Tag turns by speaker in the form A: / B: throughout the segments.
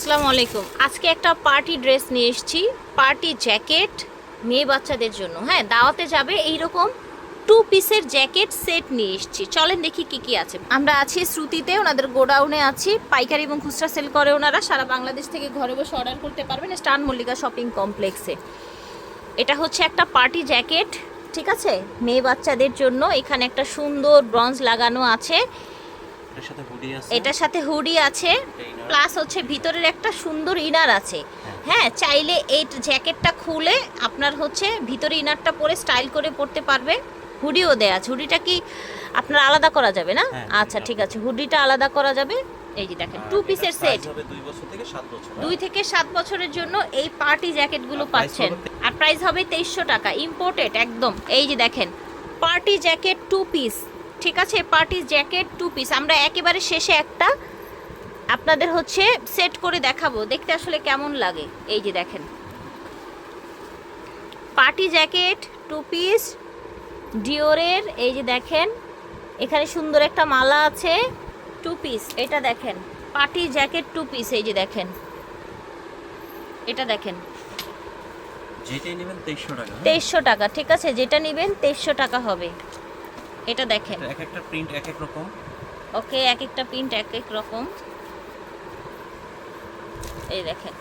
A: আসসালামু আলাইকুম। আজকে একটা পার্টি ড্রেস নিয়ে এসেছি। পার্টি জ্যাকেট মেয়ে বাচ্চাদের জন্য। হ্যাঁ দাওয়াতে যাবে এইরকম টু পিসের জ্যাকেট সেট নিয়ে এসেছি। চলেন দেখি কি কি আছে। আমরা আছি শ্রুতিতে, ওনাদের গোডাউনে আছি। পাইকারি এবং খুচরা সেল করে ওনারা। সারা বাংলাদেশ থেকে ঘরে বসে অর্ডার করতে পারবেন স্টান মল্লিকা শপিং কমপ্লেক্সে। এটা হচ্ছে একটা পার্টি জ্যাকেট, ঠিক আছে? মেয়ে বাচ্চাদের জন্য। এখানে একটা সুন্দর ব্রঞ্জ লাগানো আছে।
B: এটার সাথে হুডি আছে?
A: এটার সাথে হুডি আছে প্লাস হচ্ছে ভিতরের একটা সুন্দর ইনার আছে। হ্যাঁ। চাইলে এই জ্যাকেটটা খুলে আপনার হচ্ছে ভিতরে ইনারটা পরে স্টাইল করে পরতে পারবে। হুডিও দেয়া আছে। হুডিটা কি আপনার আলাদা করা যাবে না?
B: হ্যাঁ,
A: আচ্ছা ঠিক আছে। হুডিটা আলাদা করা যাবে। এই যে দেখেন টু পিসের সেট
B: দুই থেকে সাত
A: বছরের জন্য এই পার্টি জ্যাকেটগুলো পাচ্ছেন। আর প্রাইস হবে তেইশশো টাকা ইম্পোর্টেড একদম। এই যে দেখেন পার্টি জ্যাকেট টু পিস ঠিক আছে পার্টি জ্যাকেট টু পিস আমরা একেবারে শেষে একটা আপনাদের হচ্ছে সেট করে দেখাবো। দেখতে আসলে কেমন লাগে? এই যে দেখেন। পার্টি জ্যাকেট টু পিস ডিওরের এই যে দেখেন এখানে সুন্দর একটা মালা আছে টু পিস এটা দেখেন পার্টি জ্যাকেট টু পিস এই যে দেখেন। এটা দেখেন।
B: যেটাই নেবেন তেইশশো টাকা?
A: তেইশশো টাকা ঠিক আছে? যেটা নেবেন তেইশশো টাকা হবে। এটা দেখেন।
B: এক একটা প্রিন্ট এক এক রকম।
A: ওকে এক একটা প্রিন্ট এক এক রকম। এই দেখেন।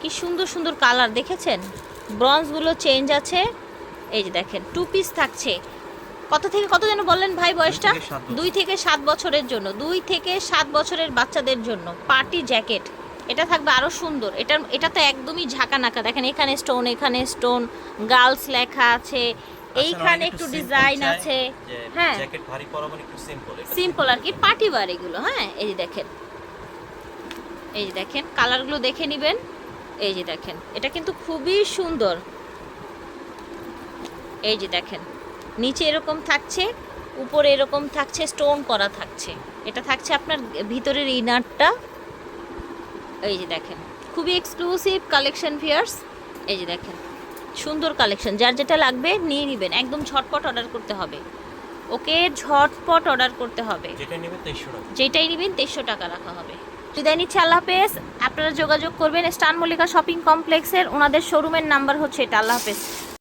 A: কি সুন্দর সুন্দর কালার দেখেছেন? ব্রঞ্জগুলো চেঞ্জ আছে। এই যে দেখেন টু পিস থাকছে। কত থেকে কত যেন বললেন ভাই বয়সটা। দুই থেকে সাত বছরের জন্য দুই থেকে সাত বছরের বাচ্চাদের জন্য পার্টি জ্যাকেট এটা থাকবে আরও সুন্দর। এটা এটা তো একদমই ঝাঁকা নাকা দেখেন এখানে স্টোন এখানে স্টোন গার্লস লেখা আছে। এইখানে একটু ডিজাইন আছে। হ্যাঁ।
B: জ্যাকেট ভারী পরা মানে একটু সিম্পল
A: সিম্পল আর কি পার্টি বার এগুলো হ্যাঁ এই যে দেখেন। এই যে দেখেন কালারগুলো দেখে নেবেন। এই যে দেখেন এটা কিন্তু খুবই সুন্দর। এই যে দেখেন নিচে এরকম থাকছে উপরে এরকম থাকছে স্টোন করা থাকছে। এটা থাকছে আপনার ভিতরের ইনারটা এই যে দেখেন খুবই এক্সক্লুসিভ কালেকশন ফিয়ার্স এই যে দেখেন সুন্দর কালেকশন। যার যেটা লাগবে নিয়ে নেবেন। একদম ঝটপট অর্ডার করতে হবে। ওকে ঝটপট অর্ডার করতে হবে। যেটাই নেবেন তেইশশো টাকা। রাখা হবে। বিদায় নিচ্ছে আল্লাহ হাফেজ। আপনারা যোগাযোগ করবেন স্টান মল্লিকা শপিং কমপ্লেক্সের। ওনাদের শোরুমের নাম্বার হচ্ছে এটা আল্লাহ হাফেজ।